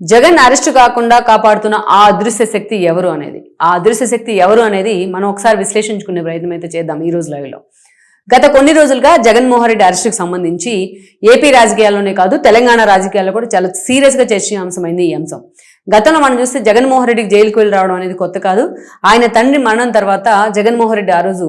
Jagan arrest కాకుండా కాపాడుతున్న ఆ అదృశ్య శక్తి ఎవరు అనేది? ఆ అదృశ్య శక్తి ఎవరు అనేది మనం ఒకసారి విశ్లేషించుకునే ప్రయత్నం అయితే చేద్దాం ఈ రోజు లైవ్లో. గత కొన్ని రోజులుగా జగన్మోహన్ రెడ్డి అరెస్టుకు సంబంధించి ఏపీ రాజకీయాల్లోనే కాదు తెలంగాణ రాజకీయాల్లో కూడా చాలా సీరియస్గా చర్చనీయాంశమైంది ఈ అంశం. గతంలో మనం చూస్తే జగన్మోహన్ రెడ్డికి జైలుకు వెళ్ళి రావడం అనేది కొత్త కాదు. ఆయన తండ్రి మరణం తర్వాత జగన్మోహన్ రెడ్డి ఆ రోజు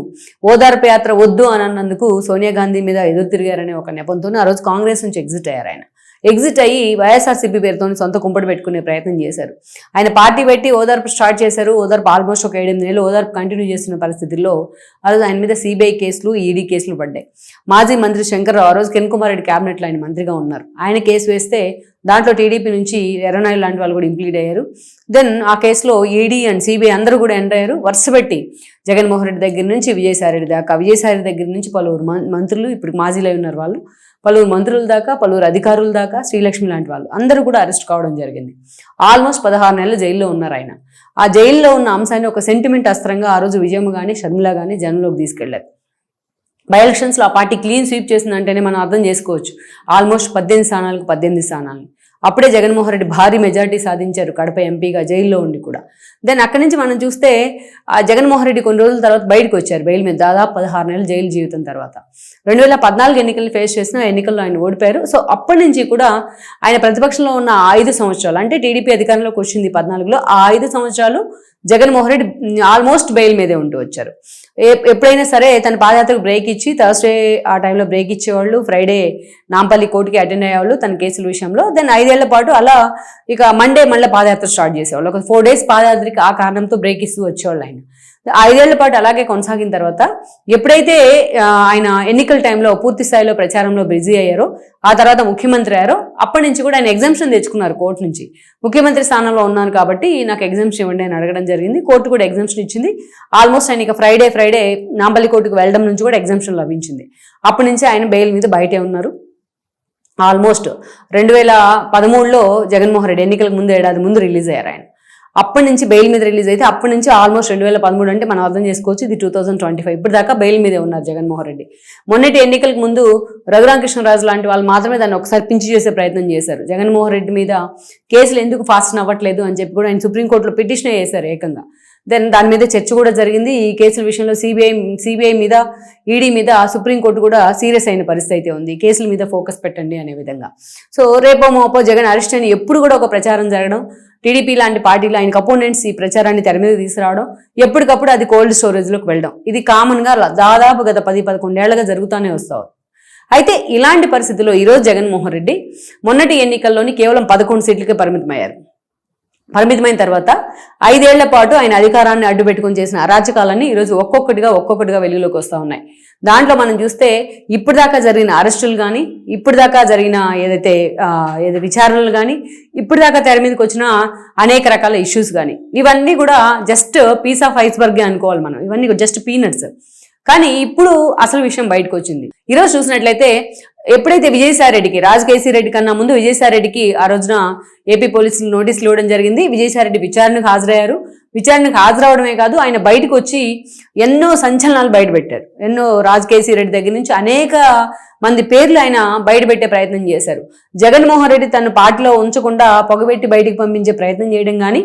ఓదార్పు యాత్ర వద్దు అని అన్నందుకు సోనియా గాంధీ మీద ఎదురు తిరిగారనే ఒక నెపంతో ఆ రోజు కాంగ్రెస్ నుంచి ఎగ్జిట్ అయ్యారు ఆయన. ఎగ్జిట్ అయ్యి వైఎస్ఆర్సీపీ పేరుతో సొంత కుంపటి పెట్టుకునే ప్రయత్నం చేశారు. ఆయన పార్టీ పెట్టి ఓదార్పు స్టార్ట్ చేశారు. ఓదార్పు ఆల్మోస్ట్ ఒక ఏడెనిమిది నెలలు ఓదార్పు కంటిన్యూ చేస్తున్న పరిస్థితుల్లో ఆ రోజు ఆయన మీద సిబిఐ కేసులు ఈడీ కేసులు పడ్డాయి. మాజీ మంత్రి శంకర్ ఆ రోజు కిరణ్ కుమార్ రెడ్డి క్యాబినెట్లో ఆయన మంత్రిగా ఉన్నారు. ఆయన కేసు వేస్తే దాంట్లో టీడీపీ నుంచి ఎర్రనాయుడు లాంటి వాళ్ళు కూడా ఇంప్లీడ్ అయ్యారు. దెన్ ఆ కేసులో ఈడీ అండ్ సిబిఐ అందరూ కూడా ఎంటర్ అయ్యారు. వరుసపెట్టి జగన్మోహన్ రెడ్డి దగ్గర నుంచి విజయసాయిరెడ్డి దాకా విజయసాయి దగ్గర నుంచి పలువురు మం- మంత్రులు ఇప్పుడు మాజీలై ఉన్నారు వాళ్ళు. పలువురు మంత్రుల దాకా పలువురు అధికారుల దాకా శ్రీలక్ష్మి లాంటి వాళ్ళు. అందరూ కూడా అరెస్ట్ కావడం జరిగింది. ఆల్మోస్ట్ పదహారు నెలలు జైల్లో ఉన్నారు ఆయన. ఆ జైల్లో ఉన్న అంశాన్ని ఒక సెంటిమెంట్ అస్త్రంగా ఆ రోజు విజయమ్మ కానీ షర్మిల కానీ జనంలోకి తీసుకెళ్ళారు. బై ఎలక్షన్స్లో ఆ పార్టీ క్లీన్ స్వీప్ చేసిందంటేనే మనం అర్థం చేసుకోవచ్చు. ఆల్మోస్ట్ పద్దెనిమిది స్థానాలకు పద్దెనిమిది స్థానాలు. అప్పుడే జగన్మోహన్ రెడ్డి భారీ మెజారిటీ సాధించారు కడప ఎంపీగా జైల్లో ఉండి కూడా. దెన్ అక్కడి నుంచి మనం చూస్తే ఆ జగన్మోహన్ రెడ్డి కొన్ని రోజుల తర్వాత బయటకు వచ్చారు. బెయిల్ మీద దాదాపు పదహారు నెలలు జైలు జీవితం తర్వాత. రెండు వేల పద్నాలుగు ఎన్నికలు ఫేస్ చేసిన ఎన్నికల్లో ఆయన ఓడిపోయారు. సో అప్పటి నుంచి కూడా ఆయన ప్రతిపక్షంలో ఉన్న ఐదు సంవత్సరాలు అంటే టీడీపీ అధికారంలోకి వచ్చింది పద్నాలుగులో ఆ ఐదు సంవత్సరాలు జగన్మోహన్ రెడ్డి ఆల్మోస్ట్ బెయిల్ మీదే ఉంటూ వచ్చారు. ఎప్పుడైనా సరే తన పాదయాత్రకు బ్రేక్ ఇచ్చి థర్స్డే ఆ టైంలో బ్రేక్ ఇచ్చేవాళ్ళు ఫ్రైడే నాంపల్లి కోర్టుకి అటెండ్ అయ్యేవాళ్ళు తన కేసుల విషయంలో. దెన్ ఐదేళ్ళ పాటు అలా ఇక మండే మళ్ళీ పాదయాత్ర స్టార్ట్ చేసేవాళ్ళు. ఒక ఫోర్ డేస్ పాదయాత్రకి ఆ కారణంతో బ్రేక్ ఇస్తూ వచ్చేవాళ్ళు ఆయన. ఐదేళ్ళ పాటు అలాగే కొనసాగిన తర్వాత ఎప్పుడైతే ఆయన ఎన్నికల టైంలో పూర్తి స్థాయిలో ప్రచారంలో బిజీ అయ్యారో ఆ తర్వాత ముఖ్యమంత్రి అయ్యారో అప్పటి నుంచి కూడా ఆయన ఎగ్జామ్షన్ తెచ్చుకున్నారు కోర్టు నుంచి. ముఖ్యమంత్రి స్థానంలో ఉన్నాను కాబట్టి నాకు ఎగ్జామ్షన్ ఇవ్వండి అని అడగడం జరిగింది. కోర్టు కూడా ఎగ్జామ్షన్ ఇచ్చింది. ఆల్మోస్ట్ ఆయన ఇక ఫ్రైడే ఫ్రైడే నాంపల్లి కోర్టుకు వెళ్ళడం నుంచి కూడా ఎగ్జామ్షన్ లభించింది. అప్పటి నుంచి ఆయన బెయిల్ మీద బయటే ఉన్నారు. ఆల్మోస్ట్ రెండు వేల పదమూడులో జగన్మోహన్ రెడ్డి ఎన్నికలకు ముందు ఏడాది ముందు రిలీజ్ అయ్యారు ఆయన. అప్పటి నుంచి బెయిల్ మీద రిలీజ్ అయితే అప్పటి నుంచి ఆల్మోస్ట్ రెండు వేల పదమూడు అంటే మనం అర్థం చేసుకోవచ్చు ఇది టూ థౌసండ్ ట్వంటీ ఫైవ్. ఇప్పుడు దాకా బెయిల్ మీదే ఉన్నారు జగన్మోహన్ రెడ్డి. మొన్నటి ఎన్నికలకు ముందు రఘురామకృష్ణరాజు లాంటి వాళ్ళు మాత్రమే దాన్ని ఒకసారి పించి చేసే ప్రయత్నం చేశారు. జగన్మోహన్ రెడ్డి మీద కేసులు ఎందుకు ఫాస్ట్ అవ్వట్లేదు అని చెప్పి కూడా ఆయన సుప్రీంకోర్టులో పిటిషన్ వేశారు ఏకంగా. దెన్ దాని మీద చర్చ కూడా జరిగింది. ఈ కేసుల విషయంలో సిబిఐ సిబిఐ మీద ఈడీ మీద సుప్రీంకోర్టు కూడా సీరియస్ అయిన పరిస్థితి అయితే ఉంది. కేసుల మీద ఫోకస్ పెట్టండి అనే విధంగా. సో రేపో మోపో జగన్ అరెస్ట్ అని ఎప్పుడు కూడా ఒక ప్రచారం జరగడం టీడీపీ లాంటి పార్టీలు ఆయనకు అపోనెంట్స్ ఈ ప్రచారాన్ని తెర మీద తీసుకురావడం ఎప్పటికప్పుడు అది కోల్డ్ స్టోరేజ్లోకి వెళ్ళడం. ఇది కామన్గా దాదాపు గత పది పదకొండేళ్ళుగా జరుగుతూనే వస్తావు అయితే ఇలాంటి పరిస్థితుల్లో ఈరోజు జగన్మోహన్ రెడ్డి మొన్నటి ఎన్నికల్లోని కేవలం పదకొండు సీట్లకే పరిమితమయ్యారు. పరిమితమైన తర్వాత ఐదేళ్ళ పాటు ఆయన అధికారాన్ని అడ్డుపెట్టుకుని చేసిన అరాచకాలన్నీ ఈరోజు ఒక్కొక్కటిగా ఒక్కొక్కటిగా వెలుగులోకి వస్తూ ఉన్నాయి. దాంట్లో మనం చూస్తే ఇప్పుడు దాకా జరిగిన అరెస్టులు కానీ ఇప్పుడు దాకా జరిగిన ఏదైతే ఏదైతే విచారణలు కానీ ఇప్పుడు దాకా తెర మీదకి వచ్చిన అనేక రకాల ఇష్యూస్ కానీ ఇవన్నీ కూడా జస్ట్ పీస్ ఆఫ్ ఐస్బర్గే అనుకోవాలి మనం. ఇవన్నీ జస్ట్ పీనట్స్. కానీ ఇప్పుడు అసలు విషయం బయటకు వచ్చింది. ఈరోజు చూసినట్లయితే ఎప్పుడైతే విజయసాయి రెడ్డికి రెడ్డి కన్నా ముందు విజయసాయి రెడ్డికి ఆ రోజున ఏపీ పోలీసులు నోటీసులు ఇవ్వడం జరిగింది. విజయసాయి రెడ్డి విచారణకు హాజరయ్యారు. విచారణకు హాజరవడమే కాదు ఆయన బయటకు వచ్చి ఎన్నో సంచలనాలు బయటపెట్టారు. ఎన్నో రాజకేశీ రెడ్డి దగ్గర నుంచి అనేక మంది పేర్లు ఆయన బయటపెట్టే ప్రయత్నం చేశారు. జగన్మోహన్ రెడ్డి తన పార్టీలో ఉంచకుండా పొగబెట్టి బయటికి పంపించే ప్రయత్నం చేయడం కానీ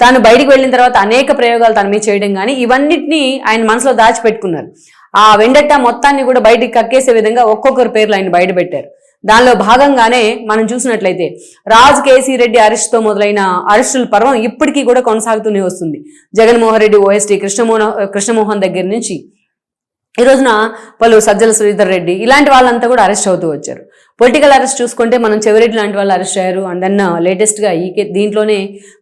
తాను బయటికి వెళ్ళిన తర్వాత అనేక ప్రయోగాలు తన మీద చేయడం కానీ ఇవన్నిటిని ఆయన మనసులో దాచిపెట్టుకున్నారు. ఆ వెండట్ట మొత్తాన్ని కూడా బయటికి కక్కేసే విధంగా ఒక్కొక్కరు పేర్లు ఆయన బయట పెట్టారు. దానిలో భాగంగానే మనం చూసినట్లయితే రాజ్ కేసీ రెడ్డి అరెస్ట్తో మొదలైన అరెస్టుల పర్వం ఇప్పటికీ కూడా కొనసాగుతూనే వస్తుంది. జగన్మోహన్ రెడ్డి ఓఎస్టీ కృష్ణమోహన్ కృష్ణమోహన్ దగ్గర నుంచి ఈ రోజున పలు సజ్జల శ్రీధర్ రెడ్డి ఇలాంటి వాళ్ళంతా కూడా అరెస్ట్ అవుతూ వచ్చారు. పొలిటికల్ అరెస్ట్ చూసుకుంటే మనం చెవిరెడ్డి లాంటి వాళ్ళు అరెస్ట్ అయ్యారు. అండ్ దెన్ లేటెస్ట్గా ఈ దీంట్లోనే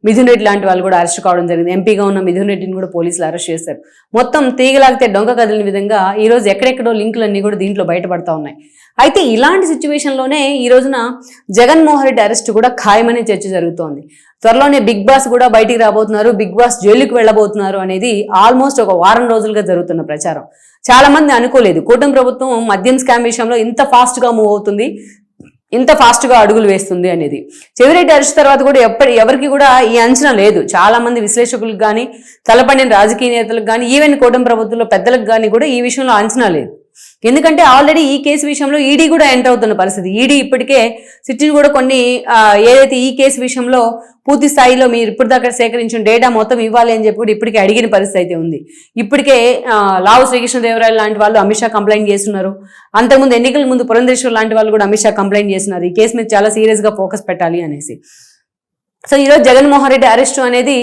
మిథున్ రెడ్డి లాంటి వాళ్ళు కూడా అరెస్ట్ కావడం జరిగింది. ఎంపీగా ఉన్న మిథున్ రెడ్డిని కూడా పోలీసులు అరెస్ట్ చేశారు. మొత్తం తీగలాగితే డొంక కదిలిన విధంగా ఈరోజు ఎక్కడెక్కడో లింకులన్నీ కూడా దీంట్లో బయటపడతా ఉన్నాయి. అయితే ఇలాంటి సిచ్యువేషన్లోనే ఈ రోజున జగన్మోహన్ రెడ్డి అరెస్ట్ కూడా ఖాయమనే చర్చ జరుగుతోంది. త్వరలోనే బిగ్ బాస్ కూడా బయటికి రాబోతున్నారు. బిగ్ బాస్ జైలుకి వెళ్ళబోతున్నారు అనేది ఆల్మోస్ట్ ఒక వారం రోజులుగా జరుగుతున్న ప్రచారం. చాలా మంది అనుకోలేదు. కూటమి ప్రభుత్వం మద్యం స్కామ్ విషయంలో ఇంత ఫాస్ట్గా మూవ్ అవుతుంది ఇంత ఫాస్ట్గా అడుగులు వేస్తుంది అనేది. చెవిరెడ్డి అరెస్ట్ తర్వాత కూడా ఎప్పటి ఎవరికి కూడా ఈ అంచనా లేదు. చాలా మంది విశ్లేషకులకు కానీ తలపడిన రాజకీయ నేతలకు కానీ ఈవెన్ కూటమి ప్రభుత్వంలో పెద్దలకు కానీ కూడా ఈ విషయంలో అంచనా లేదు. ఎందుకంటే ఆల్రెడీ ఈ కేసు విషయంలో ఈడీ కూడా ఎంటర్ అవుతున్న పరిస్థితి. ఈడీ ఇప్పటికే సిట్టిని కూడా కొన్ని ఏదైతే ఈ కేసు విషయంలో పూర్తి స్థాయిలో మీరు ఇప్పటిదాకా సేకరించిన డేటా మొత్తం ఇవ్వాలి అని చెప్పి కూడా ఇప్పటికే అడిగిన పరిస్థితి అయితే ఉంది. ఇప్పటికే లావు శ్రీకృష్ణదేవరాయలు లాంటి వాళ్ళు అమిత్ షా కంప్లైంట్ చేస్తున్నారు. అంతకుముందు ఎన్నికల ముందు పురంధేశ్వర్ లాంటి వాళ్ళు కూడా అమిత్ షా కంప్లైంట్ చేస్తున్నారు. ఈ కేసు మీద చాలా సీరియస్గా ఫోకస్ పెట్టాలి అనేసి. సో ఈరోజు జగన్మోహన్ రెడ్డి అరెస్ట్ అనేది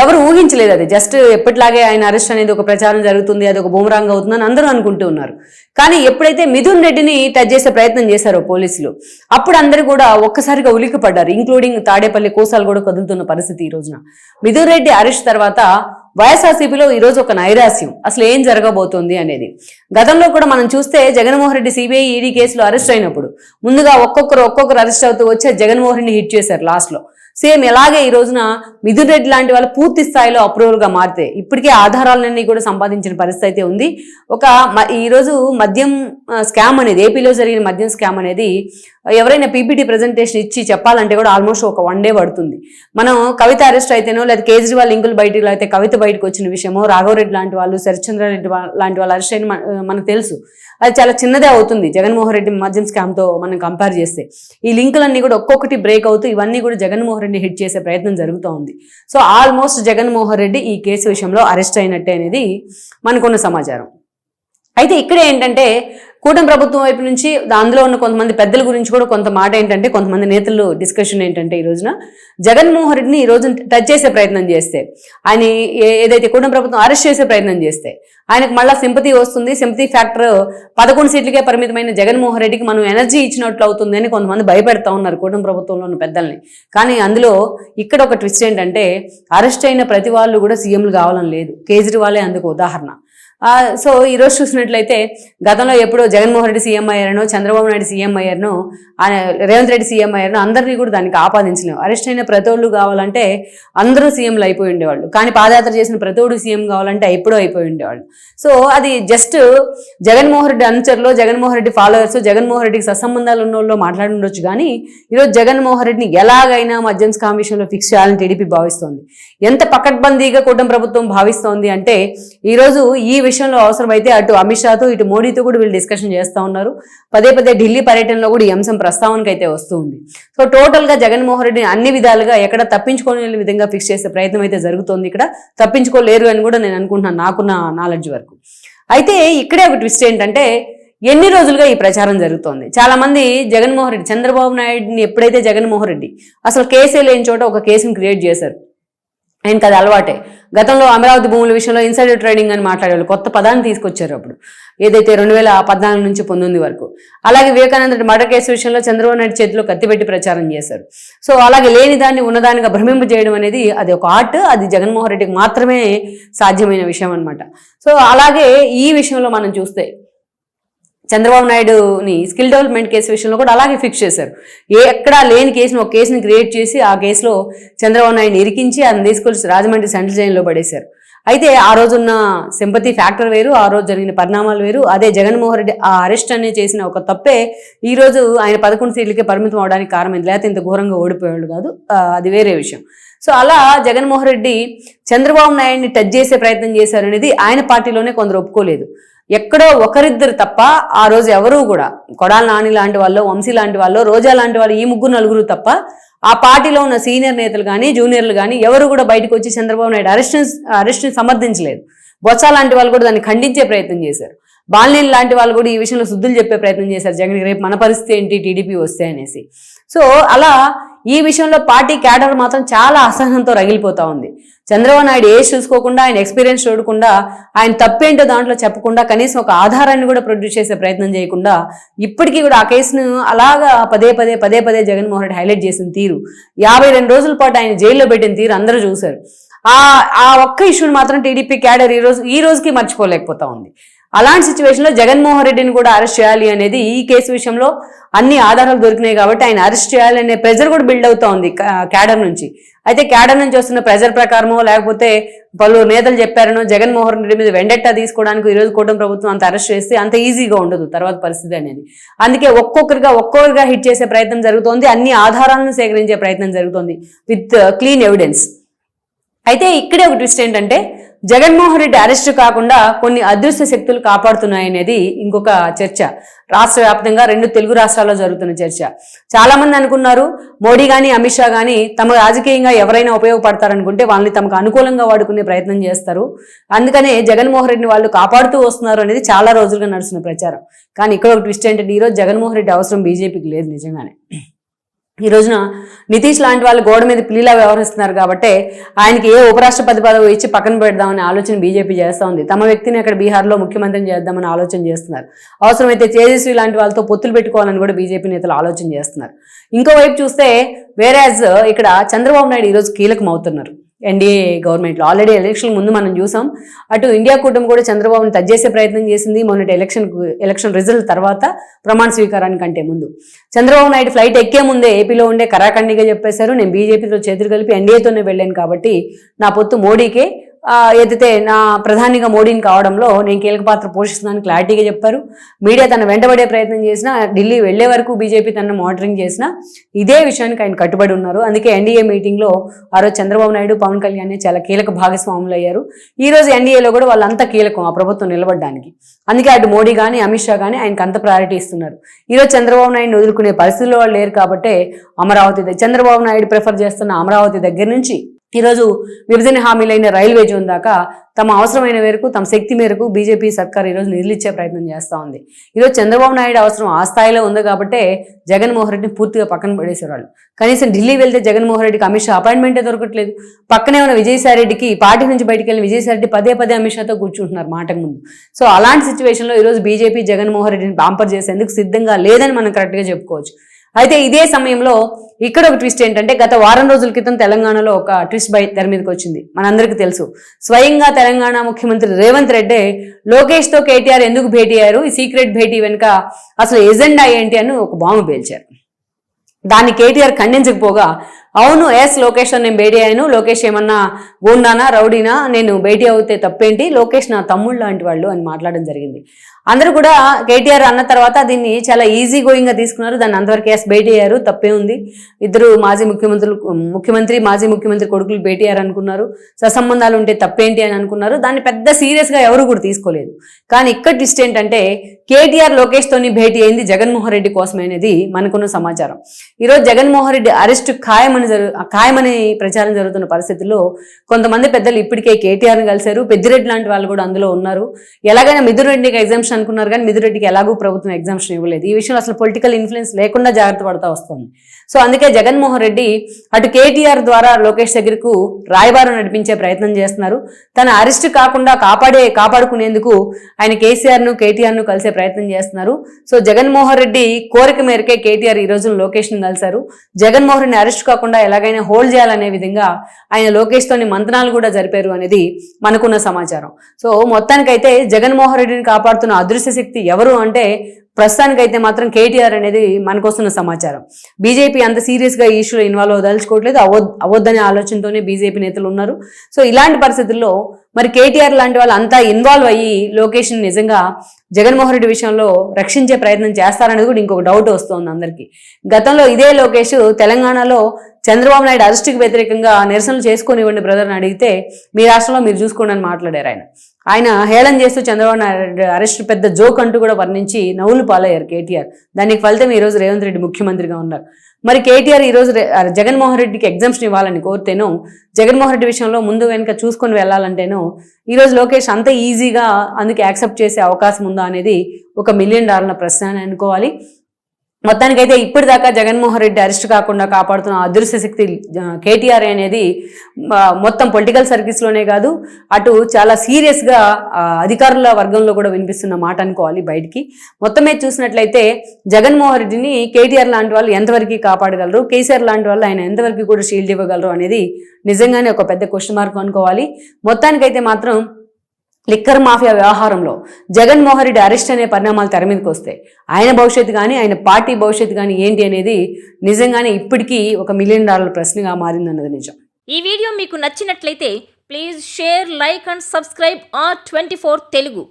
ఎవరు ఊహించలేదు అది. జస్ట్ ఎప్పటిలాగే ఆయన అరెస్ట్ అనేది ఒక ప్రచారం జరుగుతుంది అది ఒక బూమరాంగ్ అవుతుందని అందరూ అనుకుంటూ ఉన్నారు. కానీ ఎప్పుడైతే మిథున్ రెడ్డిని టచ్ చేసే ప్రయత్నం చేశారో పోలీసులు అప్పుడు అందరూ కూడా ఒక్కసారిగా ఉలిక్కిపడ్డారు ఇంక్లూడింగ్ తాడేపల్లి కోసాలు కూడా కదులుతున్న పరిస్థితి ఈ రోజున. మిథున్ రెడ్డి అరెస్ట్ తర్వాత వైఎస్ఆర్సీపీలో ఈరోజు ఒక నైరాస్యం అసలు ఏం జరగబోతోంది అనేది. గతంలో కూడా మనం చూస్తే జగన్మోహన్ రెడ్డి సిబిఐ ఈడీ కేసులో అరెస్ట్ అయినప్పుడు ముందుగా ఒక్కొక్కరు ఒక్కొక్కరు అరెస్ట్ అవుతూ వచ్చే జగన్మోహన్ రెడ్డిని హిట్ చేశారు లాస్ట్లో సేమ్ ఎలాగే ఈ రోజున మిథున్ రెడ్డి లాంటి వాళ్ళు పూర్తి స్థాయిలో అప్రూవల్గా మారితే ఇప్పటికే ఆధారాలన్నీ కూడా సంపాదించిన పరిస్థితి అయితే ఉంది. ఒక ఈరోజు ఈ రోజు మద్యం స్కామ్ అనేది ఏపీలో జరిగిన మద్యం స్కామ్ అనేది ఎవరైనా పీపీటీ ప్రజెంటేషన్ ఇచ్చి చెప్పాలంటే కూడా ఆల్మోస్ట్ ఒక వన్ డే పడుతుంది. మనం కవిత అరెస్ట్ అయితేనో లేదా కేజ్రీవాల్ లింకులు బయటకు అయితే కవిత బయటకు వచ్చిన విషయమో రాఘవరెడ్డి లాంటి వాళ్ళు శరత్చంద్రారెడ్డి లాంటి వాళ్ళు అరెస్ట్ అయిన మన- మనకు తెలుసు. అది చాలా చిన్నదే అవుతుంది జగన్మోహన్ రెడ్డి మద్యం స్కామ్తో మనం కంపేర్ చేస్తే. ఈ లింకులన్నీ కూడా ఒక్కొక్కటి బ్రేక్ అవుతూ ఇవన్నీ కూడా జగన్మోహన్ రెడ్డి హిట్ చేసే ప్రయత్నం జరుగుతూ ఉంది. సో ఆల్మోస్ట్ జగన్మోహన్ రెడ్డి ఈ కేసు విషయంలో అరెస్ట్ అయినట్టే అనేది మనకున్న సమాచారం. అయితే ఇక్కడ ఏంటంటే కూటమి ప్రభుత్వం వైపు నుంచి అందులో ఉన్న కొంతమంది పెద్దల గురించి కూడా కొంత మాట ఏంటంటే కొంతమంది నేతలు డిస్కషన్ ఏంటంటే ఈ రోజున జగన్మోహన్ రెడ్డిని ఈ రోజు టచ్ చేసే ప్రయత్నం చేస్తే ఆయన ఏ- ఏదైతే కూటమి ప్రభుత్వం అరెస్ట్ చేసే ప్రయత్నం చేస్తే ఆయనకు మళ్ళీ సింపతి వస్తుంది. సింపతి ఫ్యాక్టర్ పదకొండు సీట్లకే పరిమితమైన జగన్మోహన్ రెడ్డికి మనం ఎనర్జీ ఇచ్చినట్లు అవుతుంది అని కొంతమంది భయపెడతా ఉన్నారు కూటమి ప్రభుత్వంలో ఉన్న పెద్దల్ని. కానీ అందులో ఇక్కడ ఒక ట్విస్ట్ ఏంటంటే అరెస్ట్ అయిన ప్రతి వాళ్ళు కూడా సీఎంలు కావాలని లేదు. కేజ్రీవాలే అందుకు ఉదాహరణ. సో ఈరోజు చూసినట్లయితే గతంలో ఎప్పుడో జగన్మోహన్ రెడ్డి సీఎం అయ్యారనో చంద్రబాబు నాయుడు సీఎం అయ్యారనో ఆయన రేవంత్ రెడ్డి సీఎం అయ్యారనో అందరినీ కూడా దానికి ఆపాదించలేము అరెస్ట్ అయిన ప్రతోళ్ళు కావాలంటే అందరూ సీఎంలు అయిపోయి ఉండేవాళ్ళు. కానీ పాదయాత్ర చేసిన ప్రతోడు సీఎం కావాలంటే ఎప్పుడో అయిపోయి ఉండేవాళ్ళు. సో అది జస్ట్ జగన్మోహన్ రెడ్డి అనుచరులు జగన్మోహన్ రెడ్డి ఫాలోవర్స్ జగన్మోహన్ రెడ్డికి సత్సంబంధాలు ఉన్న వాళ్ళు మాట్లాడి ఉండొచ్చు కానీ ఈరోజు జగన్మోహన్ రెడ్డిని ఎలాగైనా మద్యం స్కామ్ విషయంలో ఫిక్స్ చేయాలని టీడీపీ భావిస్తోంది. ఎంత పకడ్బందీగా కూటమి ప్రభుత్వం భావిస్తోంది అంటే ఈరోజు ఈ విషయంలో అవసరమైతే అటు అమిత్ షాతో ఇటు మోడీతో కూడా వీళ్ళు డిస్కషన్ చేస్తూ ఉన్నారు. పదే పదే ఢిల్లీ పర్యటనలో కూడా ఈ అంశం ప్రస్తావనకు అయితే వస్తూ ఉంది. సో టోటల్గా జగన్మోహన్ రెడ్డిని అన్ని విధాలుగా ఎక్కడ తప్పించుకోలేని విధంగా ఫిక్స్ చేసే ప్రయత్నం అయితే జరుగుతోంది ఇక్కడ. తప్పించుకోలేరు అని కూడా నేను అనుకుంటున్నాను నాకున్న నాలెడ్జ్ వరకు. అయితే ఇక్కడే ఒక ట్విస్ట్ ఏంటంటే ఎన్ని రోజులుగా ఈ ప్రచారం జరుగుతోంది? చాలా మంది జగన్మోహన్ రెడ్డి చంద్రబాబు నాయుడిని ఎప్పుడైతే జగన్మోహన్ రెడ్డి అసలు కేసే లేని చోట ఒక కేసును క్రియేట్ చేశారు. ఆయనకి అది అలవాటే. గతంలో అమరావతి భూముల విషయంలో ఇన్సైడర్ ట్రేడింగ్ అని మాట్లాడేవాళ్ళు. కొత్త పదాన్ని తీసుకొచ్చారు అప్పుడు. ఏదైతే రెండు వేల పద్నాలుగు నుంచి పంతొమ్మిది వరకు. అలాగే వివేకానంద మర్డర్ కేసు విషయంలో చంద్రబాబు నాయుడు చేతిలో కత్తిపెట్టి ప్రచారం చేశారు. సో అలాగే లేని దాన్ని ఉన్నదానిగా భ్రమింప చేయడం అనేది అది ఒక ఆర్ట్. అది జగన్మోహన్ రెడ్డికి మాత్రమే సాధ్యమైన విషయం అనమాట సో అలాగే ఈ విషయంలో మనం చూస్తే చంద్రబాబు నాయుడుని స్కిల్ డెవలప్మెంట్ కేసు విషయంలో కూడా అలాగే ఫిక్స్ చేశారు. ఏ ఎక్కడా లేని కేసుని ఒక కేసుని క్రియేట్ చేసి ఆ కేసులో చంద్రబాబు నాయుడుని ఇరికించి అతను తీసుకొచ్చి రాజమండ్రి సెంట్రల్ జైల్లో పడేశారు. అయితే ఆ రోజున్న సింపతి ఫ్యాక్టర్ వేరు ఆ రోజు జరిగిన పరిణామాలు వేరు. అదే జగన్మోహన్ రెడ్డి ఆ అరెస్ట్ అనేది చేసిన ఒక తప్పే ఈ రోజు ఆయన పదకొండు సీట్లకే పరిమితం అవడానికి కారణమైంది లేకపోతే ఇంత ఘోరంగా ఓడిపోయాడు కాదు. అది వేరే విషయం. సో అలా జగన్మోహన్ రెడ్డి చంద్రబాబు నాయుడిని టచ్ చేసే ప్రయత్నం చేశారనేది ఆయన పార్టీలోనే కొందరు ఒప్పుకోలేదు. ఎక్కడో ఒకరిద్దరు తప్ప ఆ రోజు ఎవరూ కూడా కొడాల నాని లాంటి వాళ్ళు వంశీ లాంటి వాళ్ళు రోజా లాంటి వాళ్ళు ఈ ముగ్గురు నలుగురు తప్ప ఆ పార్టీలో ఉన్న సీనియర్ నేతలు కానీ జూనియర్లు కానీ ఎవరు కూడా బయటకు వచ్చి చంద్రబాబు నాయుడు అరెస్ట్ అరెస్ట్ని సమర్థించలేదు. బొత్స లాంటి వాళ్ళు కూడా దాన్ని ఖండించే ప్రయత్నం చేశారు. బాలినేని లాంటి వాళ్ళు కూడా ఈ విషయంలో శుద్ధులు చెప్పే ప్రయత్నం చేశారు. జగన్ రేపు మన పరిస్థితి ఏంటి టీడీపీ వస్తే అనేసి. సో అలా ఈ విషయంలో పార్టీ క్యాడర్ మాత్రం చాలా అసహనంతో రగిలిపోతా ఉంది. చంద్రబాబు నాయుడు ఏజ్ చూసుకోకుండా ఆయన ఎక్స్పీరియన్స్ చూడకుండా ఆయన తప్పేంటో దాంట్లో చెప్పకుండా కనీసం ఒక ఆధారాన్ని కూడా ప్రొడ్యూస్ చేసే ప్రయత్నం చేయకుండా ఇప్పటికీ కూడా ఆ కేసును అలాగా పదే పదే పదే పదే జగన్మోహన్ రెడ్డి హైలైట్ చేసిన తీరు. యాభై రెండు రోజుల పాటు ఆయన జైల్లో పెట్టిన తీరు అందరూ చూశారు. ఆ ఆ ఒక్క ఇష్యూని మాత్రం టీడీపీ క్యాడర్ ఈ రోజు ఈ రోజుకి మర్చిపోలేకపోతా ఉంది. అలాంటి సిచ్యువేషన్లో జగన్మోహన్ రెడ్డిని కూడా అరెస్ట్ చేయాలి అనేది ఈ కేసు విషయంలో అన్ని ఆధారాలు దొరికినాయి కాబట్టి ఆయన అరెస్ట్ చేయాలనే ప్రెజర్ కూడా బిల్డ్ అవుతా ఉంది క్యాడర్ నుంచి. అయితే క్యాడర్ నుంచి వస్తున్న ప్రెజర్ ప్రకారమో లేకపోతే పలువురు నేతలు చెప్పారనో జగన్మోహన్ రెడ్డి మీద వెండెట్టా తీసుకోవడానికి ఈ రోజు కూటమి ప్రభుత్వం అంత అరెస్ట్ చేస్తే అంత ఈజీగా ఉండదు తర్వాత పరిస్థితి అనేది. అందుకే ఒక్కొక్కరిగా ఒక్కొక్కరిగా హిట్ చేసే ప్రయత్నం జరుగుతోంది అన్ని ఆధారాలను సేకరించే ప్రయత్నం జరుగుతోంది విత్ క్లీన్ ఎవిడెన్స్ అయితే ఇక్కడే ఒక ట్విస్ట్ ఏంటంటే జగన్మోహన్ రెడ్డి అరెస్ట్ కాకుండా కొన్ని అదృశ్య శక్తులు కాపాడుతున్నాయనేది ఇంకొక చర్చ. రాష్ట్ర వ్యాప్తంగా రెండు తెలుగు రాష్ట్రాల్లో జరుగుతున్న చర్చ. చాలా మంది అనుకున్నారు మోడీ కానీ అమిత్ షా కానీ తమ రాజకీయంగా ఎవరైనా ఉపయోగపడతారనుకుంటే వాళ్ళని తమకు అనుకూలంగా వాడుకునే ప్రయత్నం చేస్తారు. అందుకనే జగన్మోహన్ రెడ్డిని వాళ్ళు కాపాడుతూ వస్తున్నారు అనేది చాలా రోజులుగా నడుస్తున్న ప్రచారం. కానీ ఇక్కడ ఒక ట్విస్ట్ ఏంటంటే ఈరోజు జగన్మోహన్ రెడ్డి అవసరం బీజేపీకి లేదు నిజంగానే. ఈ రోజున నితీష్ లాంటి వాళ్ళు గోడ మీద పిల్లిలా వ్యవహరిస్తున్నారు కాబట్టి ఆయనకి ఏ ఉపరాష్ట్రపతి పదవి ఇచ్చి పక్కన పెడదామనే ఆలోచన బీజేపీ చేస్తూ ఉంది. తమ వ్యక్తిని అక్కడ బీహార్లో ముఖ్యమంత్రిని చేద్దామని ఆలోచన చేస్తున్నారు. అవసరమైతే తేజస్వి లాంటి వాళ్ళతో పొత్తులు పెట్టుకోవాలని కూడా బీజేపీ నేతలు ఆలోచన చేస్తున్నారు. ఇంకోవైపు చూస్తే వేరేజ్ ఇక్కడ చంద్రబాబు నాయుడు ఈరోజు కీలకం అవుతున్నారు ఎన్డీఏ గవర్నమెంట్లో. ఆల్రెడీ ఎలక్షన్ ముందు మనం చూసాం. అటు ఇండియా కూటమి కూడా చంద్రబాబుని తజ్జేసే ప్రయత్నం చేసింది. మొన్నటి ఎలక్షన్ ఎలక్షన్ రిజల్ట్ తర్వాత ప్రమాణ స్వీకారానికంటే ముందు. చంద్రబాబు నాయుడు ఫ్లైట్ ఎక్కే ముందే ఏపీలో ఉండే కరాఖండిగా చెప్పేశారు. నేను బీజేపీతో చేతులు కలిపి ఎన్డీఏతోనే వెళ్ళాను కాబట్టి నా పొత్తు మోడీకే ఏదైతే నా ప్రధానిగా మోడీని కావడంలో నేను కీలక పాత్ర పోషిస్తున్నాను క్లారిటీగా చెప్పారు. మీడియా తన వెంటబడే ప్రయత్నం చేసినా ఢిల్లీ వెళ్ళే వరకు బీజేపీ తనను మానిటరింగ్ చేసినా ఇదే విషయానికి ఆయన కట్టుబడి ఉన్నారు. అందుకే ఎన్డీఏ మీటింగ్లో ఆ రోజు చంద్రబాబు నాయుడు పవన్ కళ్యాణ్ చాలా కీలక భాగస్వాములు అయ్యారు. ఈ రోజు ఎన్డీఏలో కూడా వాళ్ళంతా కీలకం ఆ ప్రభుత్వం నిలబడడానికి. అందుకే అటు మోడీ కానీ అమిత్ షా కానీ ఆయనకు అంత ప్రయారిటీ ఇస్తున్నారు. ఈరోజు చంద్రబాబు నాయుడు వదులుకునే పరిస్థితుల్లో వాళ్ళు లేరు కాబట్టి అమరావతి చంద్రబాబు నాయుడు ప్రిఫర్ చేస్తున్న అమరావతి దగ్గర నుంచి ఈరోజు విభజన హామీలైన రైల్వే జోన్ దాకా తమ అవసరమైన మేరకు తమ శక్తి మేరకు బీజేపీ సర్కార్ ఈరోజు నిధులు ఇచ్చే ప్రయత్నం చేస్తూ ఉంది. ఈరోజు చంద్రబాబు నాయుడు అవసరం ఆ స్థాయిలో ఉంది కాబట్టే జగన్మోహన్ రెడ్డిని పూర్తిగా పక్కన పడేసేవాళ్ళు. వాళ్ళు కనీసం ఢిల్లీ వెళ్తే జగన్మోహన్ రెడ్డికి అమిత్ షా అపాయింట్మెంటే దొరకట్లేదు. పక్కనే ఉన్న విజయసాయి రెడ్డికి పార్టీ నుంచి బయటికి వెళ్ళిన విజయసాయి రెడ్డి పదే పదే అమిత్ షాతో కూర్చుంటున్నారు మాటకు ముందు. సో అలాంటి సిచ్యువేషన్లో ఈరోజు బీజేపీ జగన్మోహన్ రెడ్డిని పాంపర్ చేసేందుకు సిద్ధంగా లేదని మనం కరెక్ట్గా చెప్పుకోవచ్చు. అయితే ఇదే సమయంలో ఇక్కడ ఒక ట్విస్ట్ ఏంటంటే గత వారం రోజుల క్రితం తెలంగాణలో ఒక ట్విస్ట్ బై తెర మీదకి వచ్చింది. మనందరికీ తెలుసు. స్వయంగా తెలంగాణ ముఖ్యమంత్రి రేవంత్ రెడ్డి లోకేష్తో కేటీఆర్ ఎందుకు భేటీ అయ్యారు? ఈ సీక్రెట్ భేటీ వెనుక అసలు ఎజెండా ఏంటి అని ఒక బాంబు పేల్చారు. దాన్ని కేటీఆర్ ఖండించకపోగా అవును ఎస్ లోకేష్ నేను భేటీ అయ్యాను లోకేష్ ఏమన్నా గూండానా రౌడీనా నేను భేటీ అవుతే తప్పేంటి? లోకేష్ నా తమ్ముళ్ళు లాంటి వాళ్ళు అని మాట్లాడడం జరిగింది. అందరూ కూడా కేటీఆర్ అన్న తర్వాత దీన్ని చాలా ఈజీ గోయింగ్గా తీసుకున్నారు. దాన్ని అంతవరకు ఎస్ భేటీ అయ్యారు తప్పే ఉంది. ఇద్దరు మాజీ ముఖ్యమంత్రులు ముఖ్యమంత్రి మాజీ ముఖ్యమంత్రి కొడుకులు భేటీ అయ్యారు అనుకున్నారు. ససంబంధాలు ఉంటే తప్పేంటి అని అనుకున్నారు. దాన్ని పెద్ద సీరియస్గా ఎవరు కూడా తీసుకోలేదు. కానీ ఇక్కడ ట్విస్ట్ ఏంటంటే కేటీఆర్ లోకేష్ తోని భేటీ అయింది జగన్మోహన్ రెడ్డి కోసమే అనేది మనకున్న సమాచారం. ఈరోజు జగన్మోహన్ రెడ్డి అరెస్ట్ ఖాయమని జరు ఖాయమని ప్రచారం జరుగుతున్న పరిస్థితుల్లో కొంతమంది పెద్దలు ఇప్పటికే కేటీఆర్ని కలిశారు. పెద్దిరెడ్డి లాంటి వాళ్ళు కూడా అందులో ఉన్నారు. ఎలాగైనా మిథురెడ్డికి ఎగ్జామ్షన్ అనుకున్నారు కానీ మిథురెడ్డికి ఎలాగూ ప్రభుత్వం ఎగ్జామ్షన్ ఇవ్వలేదు. ఈ విషయంలో అసలు పొలిటికల్ ఇన్ఫ్లుయెన్స్ లేకుండా జాగ్రత్త పడతా వస్తుంది. సో అందుకే జగన్మోహన్ రెడ్డి అటు కేటీఆర్ ద్వారా లోకేష్ దగ్గరకు రాయబారం నడిపించే ప్రయత్నం చేస్తున్నారు. తన అరెస్ట్ కాకుండా కాపాడే కాపాడుకునేందుకు ఆయన కేసీఆర్ను కేటీఆర్ను కలిసే ప్రయత్నం చేస్తున్నారు. సో జగన్మోహన్ రెడ్డి కోరిక మేరకే కేటీఆర్ ఈ రోజు లోకేష్ని కలిశారు. జగన్మోహన్ రెడ్డిని అరెస్ట్ కాకుండా ఎలాగైనా హోల్డ్ చేయాలనే విధంగా ఆయన లోకేష్తోని మంతనాలు కూడా జరిపారు అనేది మనకున్న సమాచారం. సో మొత్తానికైతే జగన్మోహన్ రెడ్డిని కాపాడుతున్న అదృశ్య శక్తి ఎవరు అంటే ప్రస్తుతానికైతే మాత్రం కేటీఆర్ అనేది మనకొస్తున్న సమాచారం. బీజేపీ అంత సీరియస్గా ఈ ఇష్యూలో ఇన్వాల్వ్ అవ్వదలుచుకోవట్లేదు. అవద్ అవద్దనే ఆలోచనతోనే బీజేపీ నేతలు ఉన్నారు. సో ఇలాంటి పరిస్థితుల్లో మరి కేటీఆర్ లాంటి వాళ్ళు అంతా ఇన్వాల్వ్ అయ్యి లోకేష్ నిజంగా జగన్మోహన్ రెడ్డి విషయంలో రక్షించే ప్రయత్నం చేస్తారనేది కూడా ఇంకొక డౌట్ వస్తుంది అందరికీ. గతంలో ఇదే లోకేష్ తెలంగాణలో చంద్రబాబు నాయుడు అరెస్టుకి వ్యతిరేకంగా నిరసనలు చేసుకొనివ్వండి బ్రదర్ అని అడిగితే మీ రాష్ట్రంలో మీరు చూసుకోండి అని మాట్లాడారు ఆయన. ఆయన హేళన చేస్తూ చంద్రబాబు నాయుడు అరెస్ట్ పెద్ద జోక్ అంటూ కూడా వర్ణించి నవ్వులు పాలయ్యారు కేటీఆర్. దానికి ఫలితం ఈ రోజు రేవంత్ రెడ్డి ముఖ్యమంత్రిగా ఉన్నారు. మరి కేటీఆర్ ఈ రోజు జగన్మోహన్ రెడ్డికి ఎగ్జామ్షన్ ఇవ్వాలని కోరితేనో జగన్మోహన్ రెడ్డి విషయంలో ముందు వెనుక చూసుకొని వెళ్ళాలంటేనో ఈరోజు లోకేష్ అంత ఈజీగా అందుకే యాక్సెప్ట్ చేసే అవకాశం ఉందా అనేది ఒక మిలియన్ డాలర్ల ప్రశ్న అని అనుకోవాలి. మొత్తానికైతే ఇప్పటిదాకా జగన్మోహన్ రెడ్డి అరెస్ట్ కాకుండా కాపాడుతున్న అదృశ్య శక్తి కేటీఆర్ అనేది మొత్తం పొలిటికల్ సర్వీస్లోనే కాదు అటు చాలా సీరియస్గా అధికారుల వర్గంలో కూడా వినిపిస్తున్న మాట అనుకోవాలి బయటికి. మొత్తమే చూసినట్లయితే జగన్మోహన్ రెడ్డిని కేటీఆర్ లాంటి వాళ్ళు ఎంతవరకు కాపాడగలరు కేసీఆర్ లాంటి వాళ్ళు ఆయన ఎంతవరకు కూడా షీల్డ్ ఇవ్వగలరు అనేది నిజంగానే ఒక పెద్ద క్వశ్చన్ మార్క్ అనుకోవాలి. మొత్తానికైతే మాత్రం లిక్కర్ మాఫియా వ్యవహారంలో జగన్మోహన్ రెడ్డి అరెస్ట్ అనే పరిణామాలు తెర మీదకి వస్తాయి ఆయన భవిష్యత్తు కానీ ఆయన పార్టీ భవిష్యత్తు కానీ ఏంటి అనేది నిజంగానే ఇప్పటికీ ఒక మిలియన్ డాలర్ ప్రశ్నగా మారిందన్నది నిజం. ఈ వీడియో మీకు నచ్చినట్లయితే please share like and subscribe R twenty Telugu.